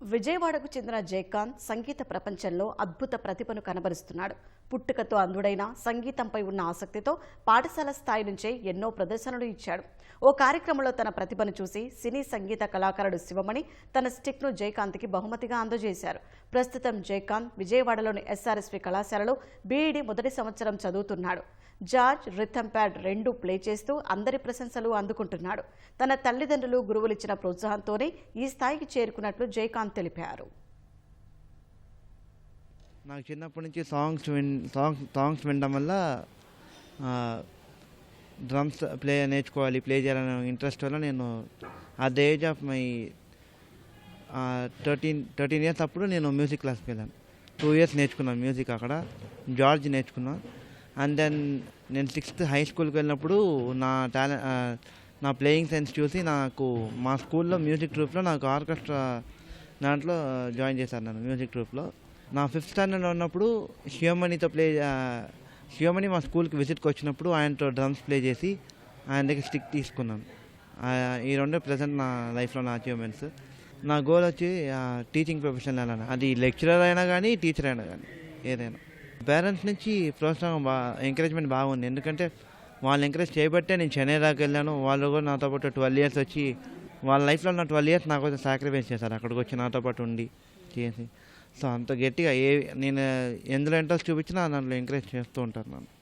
విజయవాడకు చెందిన జయకాంత్ సంగీత ప్రపంచంలో అద్భుత ప్రతిభను కనబరుస్తున్నాడు. పుట్టుకతో అందుడైన సంగీతంపై ఉన్న ఆసక్తితో పాఠశాల స్థాయి నుంచే ఎన్నో ప్రదర్శనలు ఇచ్చాడు. ఓ కార్యక్రమంలో తన ప్రతిభను చూసి సినీ సంగీత కళాకారుడు శివమణి తన స్టిక్ను జయకాంత్కి బహుమతిగా అందజేశారు. ప్రస్తుతం జయకాంత్ విజయవాడలోని ఎస్ఆర్ఎస్వి కళాశాలలో బీఈడీ మొదటి సంవత్సరం చదువుతున్నాడు. జార్జ్ రిథమ్ ప్యాడ్ రెండు ప్లే చేస్తూ అందరి ప్రశంసలు అందుకుంటున్నాడు. తన తల్లిదండ్రులు గురువులిచ్చిన ప్రోత్సాహంతోనే ఈ స్థాయికి చేరుకున్నట్లు జయకాంత్ తెలిపారు. నాకు చిన్నప్పటి నుంచి సాంగ్స్ విన్ సాంగ్స్ సాంగ్స్ వినడం వల్ల డ్రమ్స్ ప్లే నేర్చుకోవాలి ప్లే చేయాలనే ఇంట్రెస్ట్ వల్ల నేను at the age of my thirteen thirteen years అప్పుడు నేను మ్యూజిక్ క్లాస్కి వెళ్ళాను. టూ ఇయర్స్ నేర్చుకున్నాను మ్యూజిక్ అక్కడ జార్జ్ నేర్చుకున్నాను అండ్ దెన్ నేను సిక్స్త్ హై స్కూల్కి వెళ్ళినప్పుడు నా టాలెంట్ నా ప్లేయింగ్ సెన్స్ చూసి నాకు మా స్కూల్లో మ్యూజిక్ ట్రూప్లో నాకు ఆర్కెస్ట్రా దాంట్లో జాయిన్ చేశాను నన్ను మ్యూజిక్ గ్రూప్లో. నా ఫిఫ్త్ స్టాండర్డ్లో ఉన్నప్పుడు శివమణితో ప్లే శివమణి మా స్కూల్కి విజిట్కి వచ్చినప్పుడు ఆయనతో డ్రమ్స్ ప్లే చేసి ఆయన దగ్గర స్టిక్ తీసుకున్నాను. ఈ రెండే ప్రజెంట్ నా లైఫ్లో నా అచీవ్మెంట్స్. నా గోల్ వచ్చి టీచింగ్ ప్రొఫెషన్ వెళ్ళాలని అది లెక్చరర్ అయినా కానీ టీచర్ అయినా కానీ ఏదైనా. పేరెంట్స్ నుంచి ప్రోత్సాహం బా ఎంకరేజ్మెంట్ బాగుంది. ఎందుకంటే వాళ్ళు ఎంకరేజ్ చేయబట్టే నేను చెన్నై దాకా వెళ్ళాను. వాళ్ళు కూడా నాతో పాటు ట్వెల్వ్ ఇయర్స్ వచ్చి వాళ్ళ లైఫ్లో నా ట్వెల్వ్ ఇయర్స్ నాకు కోసం సాక్రిఫైస్ చేశారు. అక్కడికి వచ్చి నాతో పాటు ఉండి చేసి. సో అంత గట్టిగా ఏ నేను ఎందులో ఇంట్రెస్ట్ చూపించినా దాంట్లో ఎంకరేజ్ చేస్తూ ఉంటారు నన్ను.